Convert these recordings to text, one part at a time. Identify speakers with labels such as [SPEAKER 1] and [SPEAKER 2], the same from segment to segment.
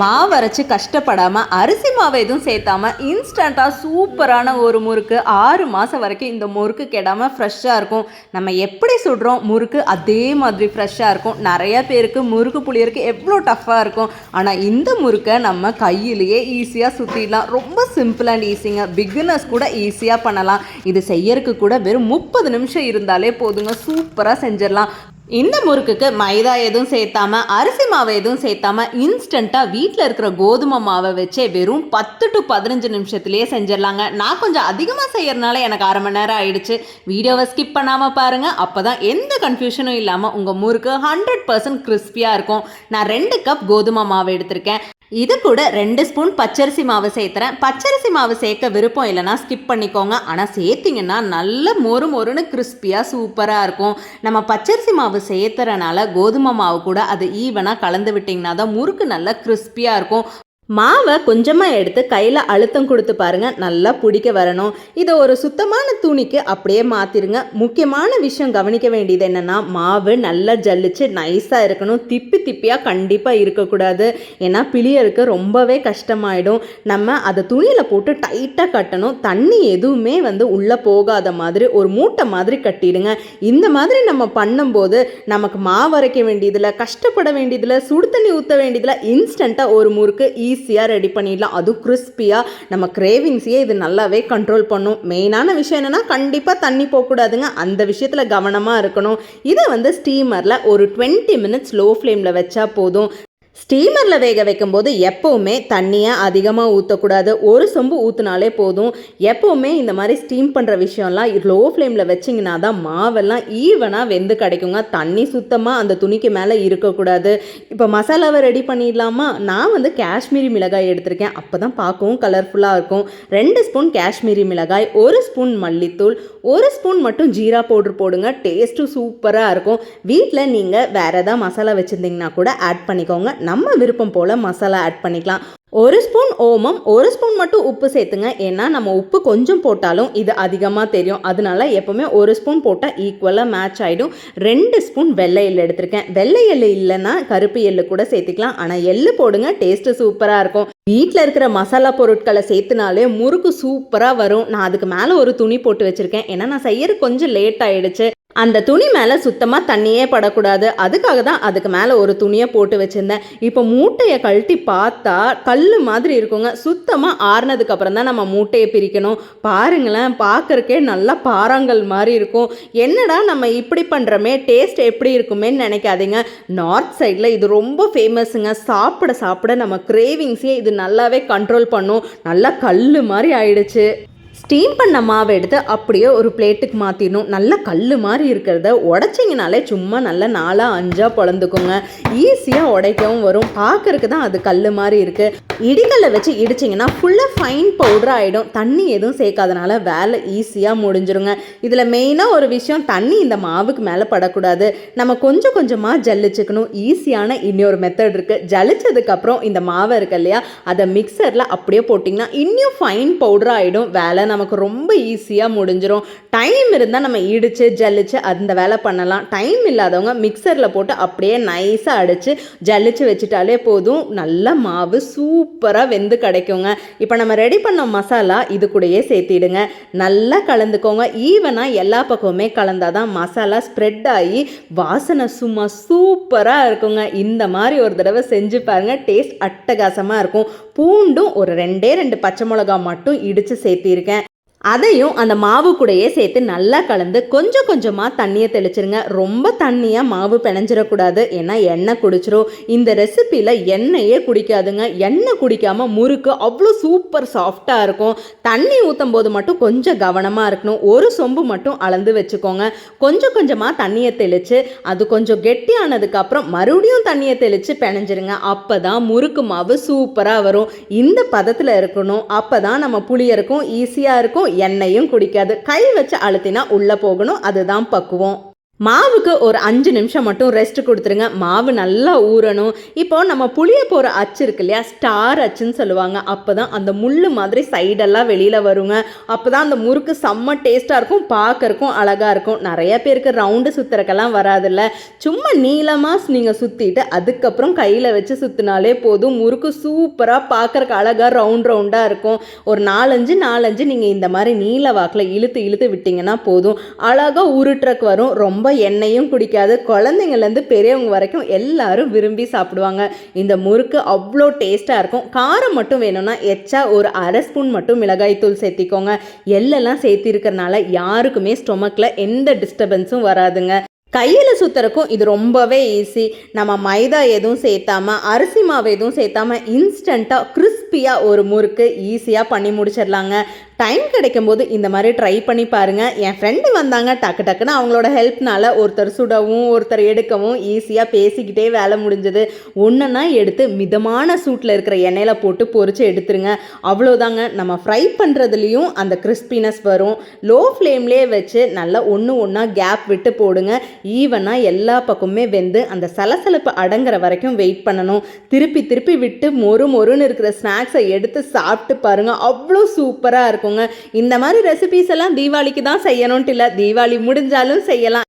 [SPEAKER 1] மாவு அரைச்சி கஷ்டப்படாமல் அரிசி மாவு எதுவும் சேர்த்தாம இன்ஸ்டண்ட்டாக சூப்பரான ஒரு முறுக்கு ஆறு மாதம் வரைக்கும் இந்த முறுக்கு கெடாமல் ஃப்ரெஷ்ஷாக இருக்கும். நம்ம எப்படி சுடுறோம் முறுக்கு அதே மாதிரி ஃப்ரெஷ்ஷாக இருக்கும். நிறைய பேருக்கு முறுக்கு புளியருக்கு எவ்வளோ டஃப்பாக இருக்கும். ஆனால் இந்த முறுக்கை நம்ம கையிலேயே ஈஸியாக சுற்றிடலாம் ரொம்ப சிம்பிள் அண்ட் ஈஸிங்க பிகினர்ஸ் கூட ஈஸியாக பண்ணலாம். இது செய்யறதுக்கு கூட வெறும் முப்பது நிமிஷம் இருந்தாலே போதுங்க. சூப்பராக செஞ்சிடலாம். இந்த முறுக்குக்கு மைதா எதுவும் சேர்த்தாம அரிசி மாவு எதுவும் சேர்த்தாம இன்ஸ்டண்ட்டாக வீட்டில் இருக்கிற கோதுமை மாவை வச்சே வெறும் பத்து டு பதினஞ்சு நிமிஷத்துலேயே செஞ்சிடலாங்க. நான் கொஞ்சம் அதிகமாக செய்யறதுனால எனக்கு அரை மணி நேரம் ஆயிடுச்சு. வீடியோவை ஸ்கிப் பண்ணாமல் பாருங்கள் அப்போ தான் எந்த கன்ஃபியூஷனும் இல்லாமல் உங்கள் முறுக்கு ஹண்ட்ரட் பர்சன்ட் கிறிஸ்பியாக இருக்கும். நான் ரெண்டு கப் கோதுமை மாவு எடுத்திருக்கேன். இது கூட ரெண்டு ஸ்பூன் பச்சரிசி மாவு சேர்த்துறேன். பச்சரிசி மாவு சேர்க்க விருப்பம் இல்லைனா ஸ்கிப் பண்ணிக்கோங்க. ஆனால் சேர்த்திங்கன்னா நல்ல மொறு மொறுன்னு கிறிஸ்பியாக சூப்பராக இருக்கும். நம்ம பச்சரிசி மாவு சேர்த்துறனால கோதுமை மாவு கூட அது ஈவனாக கலந்து விட்டிங்கன்னா தான் முறுக்கு நல்லா கிறிஸ்பியாக இருக்கும். மாவை கொஞ்சமாக எடுத்து கையில் அழுத்தம் கொடுத்து பாருங்கள் நல்லா பிடிக்க வரணும். இதை ஒரு சுத்தமான துணிக்கு அப்படியே மாற்றிடுங்க முக்கியமான விஷயம் கவனிக்க வேண்டியது என்னென்னா மாவு நல்லா ஜல்லிச்சு நைஸாக இருக்கணும். திப்பி திப்பியாக கண்டிப்பாக இருக்கக்கூடாது. ஏன்னா பிளியருக்கு ரொம்பவே கஷ்டமாயிடும். நம்ம அதை துணியில் போட்டு டைட்டாக கட்டணும். தண்ணி எதுவுமே வந்து உள்ளே போகாத மாதிரி ஒரு மூட்டை மாதிரி கட்டிடுங்க. இந்த மாதிரி நம்ம பண்ணும்போது நமக்கு மாவு அரைக்க வேண்டியதில் கஷ்டப்பட வேண்டியதில் சுடு தண்ணி ஊற்ற வேண்டியதில் இன்ஸ்டண்ட்டாக ஒரு முறுக்கு ஈஸி ஈஸியாக ரெடி பண்ணிடலாம். அதுவும் கிறிஸ்பியாக நம்ம கிரேவிங்ஸையே இது நல்லாவே கண்ட்ரோல் பண்ணும். மெயினான விஷயம் என்னென்னா கண்டிப்பாக தண்ணி போகக்கூடாதுங்க. அந்த விஷயத்தில் கவனமாக இருக்கணும். இதை வந்து ஸ்டீமரில் ஒரு டுவெண்ட்டி மினிட்ஸ் லோ ஃப்ளேமில் வச்சா போதும். ஸ்டீமரில் வேக வைக்கும்போது எப்போவுமே தண்ணியை அதிகமாக ஊற்றக்கூடாது ஒரு சொம்பு ஊற்றினாலே போதும். எப்போவுமே இந்த மாதிரி ஸ்டீம் பண்ணுற விஷயம்லாம் லோ ஃப்ளேமில் வச்சிங்கன்னா தான் மாவெல்லாம் ஈவனாக வெந்து கிடைக்குங்க. தண்ணி சுத்தமாக அந்த துணிக்கு மேலே இருக்கக்கூடாது. இப்போ மசாலாவை ரெடி பண்ணிடலாமா? நான் வந்து காஷ்மீரி மிளகாய் எடுத்திருக்கேன். அப்போ தான் பார்க்கவும் கலர்ஃபுல்லாக இருக்கும். ரெண்டு ஸ்பூன் காஷ்மீரி மிளகாய் ஒரு ஸ்பூன் மல்லித்தூள் ஒரு ஸ்பூன் மட்டும் ஜீரா பவுடர் போடுங்க. டேஸ்ட்டும் சூப்பராக இருக்கும். வீட்டில் நீங்கள் வேறு எதாவது மசாலா வச்சுருந்தீங்கன்னா கூட ஆட் பண்ணிக்கோங்க. நம்ம விருப்பம் போல் மசாலா ஆட் பண்ணிக்கலாம். ஒரு ஸ்பூன் ஓமம் ஒரு ஸ்பூன் மட்டும் உப்பு சேர்த்துங்க. ஏன்னா நம்ம உப்பு கொஞ்சம் போட்டாலும் இது அதிகமாக தெரியும். அதனால எப்போவுமே ஒரு ஸ்பூன் போட்டால் ஈக்குவலாக மேட்ச் ஆகிடும் ரெண்டு ஸ்பூன் வெள்ளை எள்ளு எடுத்திருக்கேன். வெள்ளை எள்ளு இல்லைன்னா கருப்பு எள்ளு கூட சேர்த்துக்கலாம். ஆனால் எள்ளு போடுங்க டேஸ்ட்டு சூப்பராக இருக்கும். வீட்டில் இருக்கிற மசாலா பொருட்களை சேர்த்துனாலே முறுக்கு சூப்பராக வரும். நான் அதுக்கு மேலே ஒரு துணி போட்டு வச்சுருக்கேன். ஏன்னா நான் செய்யறது கொஞ்சம் லேட் ஆகிடுச்சு அந்த துணி மேலே சுத்தமாக தண்ணியே படக்கூடாது. அதுக்காக தான் அதுக்கு மேலே ஒரு துணியை போட்டு வச்சுருந்தேன். இப்போ மூட்டையை கழட்டி பார்த்தா கல் மாதிரி இருக்குங்க. சுத்தமாக ஆறுனதுக்கப்புறம் தான் நம்ம மூட்டையை பிரிக்கணும். பாருங்களேன் பார்க்கறக்கே நல்லா பாறாங்கல் மாதிரி இருக்கும். என்னடா நம்ம இப்படி பண்ணுறோமே டேஸ்ட் எப்படி இருக்குமேன்னு நினைக்காதீங்க. நார்த் சைடில் இது ரொம்ப ஃபேமஸுங்க சாப்பிட சாப்பிட நம்ம கிரேவிங்ஸே இது நல்லாவே கண்ட்ரோல் பண்ணும். நல்லா கல் மாதிரி ஆயிடுச்சு. ஸ்டீம் பண்ண மாவை எடுத்து அப்படியே ஒரு பிளேட்டுக்கு மாற்றிடணும் நல்ல கல் மாதிரி இருக்கிறத உடச்சிங்கனாலே சும்மா நல்லா நாலாக அஞ்சாக பொழந்துக்குங்க. ஈஸியாக உடைக்கவும் வரும். பார்க்கறக்கு தான் அது கல் மாதிரி இருக்குது இடிக்கல்லை வச்சு இடிச்சிங்கன்னா ஃபுல்லாக ஃபைன் பவுடர் ஆகிடும் தண்ணி எதுவும் சேர்க்காதனால வேலை ஈஸியாக முடிஞ்சிருங்க. இதில் மெயினாக ஒரு விஷயம் தண்ணி இந்த மாவுக்கு மேலே படக்கூடாது. நம்ம கொஞ்சம் கொஞ்சமாக ஜல்லிச்சுக்கணும். ஈஸியான இன்னொரு மெத்தட் இருக்குது ஜலிச்சதுக்கப்புறம் இந்த மாவை இருக்கு இல்லையா அதை மிக்சரில் அப்படியே போட்டிங்கன்னா இன்னும் ஃபைன் பவுடர் ஆகிடும் வேலை நமக்கு ரொம்ப ஈஸியாக முடிஞ்சிடும் டைம் இருந்தால் நம்ம இடித்து ஜல்லிச்சு அந்த வேலை பண்ணலாம். டைம் இல்லாதவங்க மிக்சரில் போட்டு அப்படியே நைஸாக அடித்து ஜல்லிச்சு வச்சுட்டாலே போதும். நல்ல மாவு சூப்பராக வெந்து கிடைக்குங்க. இப்போ நம்ம ரெடி பண்ண மசாலா இது கூடயே சேர்த்திடுங்க. நல்லா கலந்துக்கோங்க. ஈவனாக எல்லா பக்கமுமே கலந்தால் தான் மசாலா ஸ்ப்ரெட் ஆகி வாசனை சும்மா சூப்பராக இருக்குங்க. இந்த மாதிரி ஒரு தடவை செஞ்சு பாருங்கள் டேஸ்ட் அட்டகாசமாக இருக்கும். பூண்டும் ஒரு ரெண்டே ரெண்டு பச்சை மிளகா மட்டும் இடித்து சேர்த்திருக்கேன். அதையும் அந்த மாவு கூடையே சேர்த்து நல்லா கலந்து கொஞ்சம் கொஞ்சமாக தண்ணியை தெளிச்சிருங்க. ரொம்ப தண்ணியாக மாவு பிணைஞ்சிடக்கூடாது ஏன்னா எண்ணெய் குடிச்சிரும். இந்த ரெசிப்பியில் எண்ணெயே குடிக்காதுங்க. எண்ணெய் குடிக்காமல் முறுக்கு அவ்வளோ சூப்பர் சாஃப்டாக இருக்கும். தண்ணி ஊற்றும் போது மட்டும் கொஞ்சம் கவனமாக இருக்கணும். ஒரு சொம்பு மட்டும் அளந்து வச்சுக்கோங்க. கொஞ்சம் கொஞ்சமாக தண்ணியை தெளித்து அது கொஞ்சம் கெட்டியானதுக்கப்புறம் மறுபடியும் தண்ணியை தெளித்து பிணைஞ்சிருங்க. அப்போ தான் முறுக்கு மாவு சூப்பராக வரும். இந்த பதத்தில் இருக்கணும். அப்போ தான் நம்ம புளியருக்கும் ஈஸியாக இருக்கும். எண்ணெயும் குடிக்காது. கை வச்சு அழுத்தினா உள்ளே போகணும் அதுதான் பக்குவம். மாவுக்கு ஒரு அஞ்சு நிமிஷம் மட்டும் ரெஸ்ட் கொடுத்துருங்க. மாவு நல்லா ஊறணும். இப்போ நம்ம புளிய போகிற அச்சு இருக்கு இல்லையா? ஸ்டார் அச்சுன்னு சொல்லுவாங்க. அப்போ தான் அந்த முள் மாதிரி சைடெல்லாம் வெளியில் வருங்க. அப்போ தான் அந்த முறுக்கு செம்ம டேஸ்ட்டாக இருக்கும் பார்க்கறக்கும் அழகாக இருக்கும். நிறைய பேருக்கு ரவுண்டு சுற்றுறக்கெல்லாம் வராதுல்ல. சும்மா நீளமாக நீங்கள் சுற்றிட்டு அதுக்கப்புறம் கையில் வச்சு சுற்றினாலே போதும். முறுக்கு சூப்பராக பார்க்குறக்கு அழகாக ரவுண்ட் ரவுண்டாக இருக்கும். ஒரு நாலஞ்சு நாலஞ்சு நீங்கள் இந்த மாதிரி நீல வாக்கில் இழுத்து இழுத்து விட்டிங்கன்னா போதும். அழகாக உருட்டுறக்கு வரும். ரொம்ப எண்ணெயும் குடிக்காது. குழந்தைங்கள்லேருந்து பெரியவங்க வரைக்கும் எல்லாரும் விரும்பி சாப்பிடுவாங்க. இந்த முறுக்கு அவ்வளோ டேஸ்ட்டாக இருக்கும். காரம் மட்டும் வேணும்னா எச்சா ஒரு அரை ஸ்பூன் மட்டும் மிளகாய்த்தூள் சேர்த்திக்கோங்க. எள்ளெல்லாம் சேர்த்திருக்கறனால யாருக்குமே ஸ்டொமக்கில் எந்த டிஸ்டர்பன்ஸும் வராதுங்க. கையில் சுற்றுறக்கும் இது ரொம்பவே ஈஸி. நம்ம மைதா எதுவும் சேர்த்தாம அரிசி மாவு எதுவும் சேர்த்தாம இன்ஸ்டண்ட்டாக கிறிஸ்பியாக ஒரு முறுக்கு ஈஸியாக பண்ணி முடிச்சிடலாங்க. டைம் கிடைக்கும்போது இந்த மாதிரி ட்ரை பண்ணி பாருங்கள் என் ஃப்ரெண்டு வந்தாங்க டக்கு டக்குன்னு அவங்களோட ஹெல்ப்னால ஒருத்தர் சுடவும் ஒருத்தர் எடுக்கவும் ஈஸியாக பேசிக்கிட்டே வேலை முடிஞ்சது. ஒன்றுன்னா எடுத்து மிதமான சூட்டில் இருக்கிற எண்ணெயில் போட்டு பொறிச்சு எடுத்துருங்க. அவ்வளோதாங்க நம்ம ஃப்ரை பண்ணுறதுலேயும் அந்த கிறிஸ்பினஸ் வரும். லோ ஃப்ளேம்லேயே வச்சு நல்லா ஒன்று ஒன்றா கேப் விட்டு போடுங்க. ஈவனாக எல்லா பக்கமுமே வெந்து அந்த சலசலப்பு அடங்குற வரைக்கும் வெயிட் பண்ணணும். திருப்பி திருப்பி விட்டு மொறு மொறுன்னு இருக்கிற ஸ்நாக் எடுத்து சாப்பிட்டு பாருங்கள் அவ்வளோ சூப்பராக இருக்குங்க. இந்த மாதிரி ரெசிபிஸ் எல்லாம் தீபாவளிக்கு தான் செய்யணும்ட்டு இல்லை. தீபாவளி முடிஞ்சாலும் செய்யலாம்.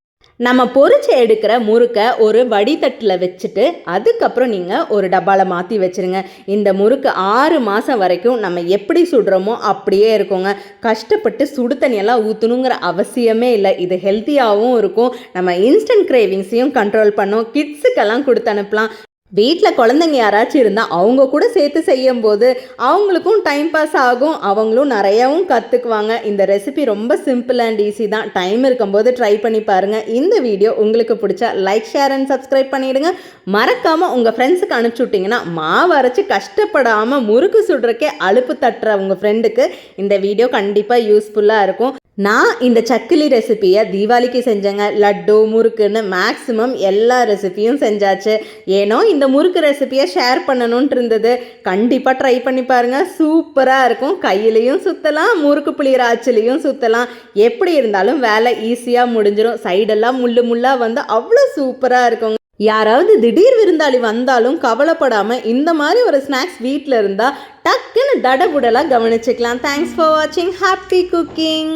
[SPEAKER 1] நம்ம பொரிச்சு எடுக்கிற முறுக்கை ஒரு வடித்தட்டில் வச்சுட்டு அதுக்கப்புறம் நீங்கள் ஒரு டப்பாவில் மாற்றி வச்சுருங்க. இந்த முறுக்கு ஆறு மாதம் வரைக்கும் நம்ம எப்படி சுடுறோமோ அப்படியே இருக்குங்க. கஷ்டப்பட்டு சுடு தண்ணியெல்லாம் ஊற்றணுங்கிற அவசியமே இல்லை. இது ஹெல்த்தியாகவும் இருக்கும். நம்ம இன்ஸ்டன்ட் கிரேவிங்ஸையும் கண்ட்ரோல் பண்ணும். கிட்ஸுக்கெல்லாம் கொடுத்து அனுப்பலாம். வீட்டில் குழந்தைங்க யாராச்சும் இருந்தால் அவங்க கூட சேர்த்து செய்யும் போது அவங்களுக்கும் டைம் பாஸ் ஆகும். அவங்களும் நிறையாவும் கற்றுக்குவாங்க இந்த ரெசிபி ரொம்ப சிம்பிள் அண்ட் ஈஸி தான். டைம் இருக்கும்போது ட்ரை பண்ணி பாருங்கள் இந்த வீடியோ உங்களுக்கு பிடிச்சா லைக் ஷேர் அண்ட் சப்ஸ்கிரைப் பண்ணிவிடுங்க மறக்காமல் உங்கள் ஃப்ரெண்ட்ஸுக்கு அனுப்பிச்சி விட்டிங்கன்னா மாவு அரைச்சி கஷ்டப்படாமல் முறுக்கு சுடுறக்கே அலுப்பு தட்டுற உங்கள் ஃப்ரெண்டுக்கு இந்த வீடியோ கண்டிப்பாக யூஸ்ஃபுல்லாக இருக்கும். நான் இந்த சக்கிலி ரெசிப்பியை தீபாவளிக்கு செஞ்சேங்க. லட்டு முறுக்குன்னு மேக்ஸிமம் எல்லா ரெசிபியும் செஞ்சாச்சு. ஏனோ இந்த முறுக்கு ரெசிபியை ஷேர் பண்ணணுன்ட்டு இருந்தது. கண்டிப்பாக ட்ரை பண்ணி பாருங்கள் சூப்பராக இருக்கும். கையிலையும் சுற்றலாம் முறுக்கு புளியிற ஆச்சிலையும் சுற்றலாம் எப்படி இருந்தாலும் வேலை ஈஸியாக முடிஞ்சிடும் சைடெல்லாம் முள்ளு முள்ளாக வந்து அவ்வளோ சூப்பராக இருக்குங்க. யாராவது திடீர் விருந்தாளி வந்தாலும் கவலைப்படாமல் இந்த மாதிரி ஒரு ஸ்நாக்ஸ் வீட்டில் இருந்தால் டக்குன்னு தடபுடலாக கவனிச்சுக்கலாம். தேங்க்ஸ் ஃபார் வாட்சிங் ஹாப்பி குக்கிங்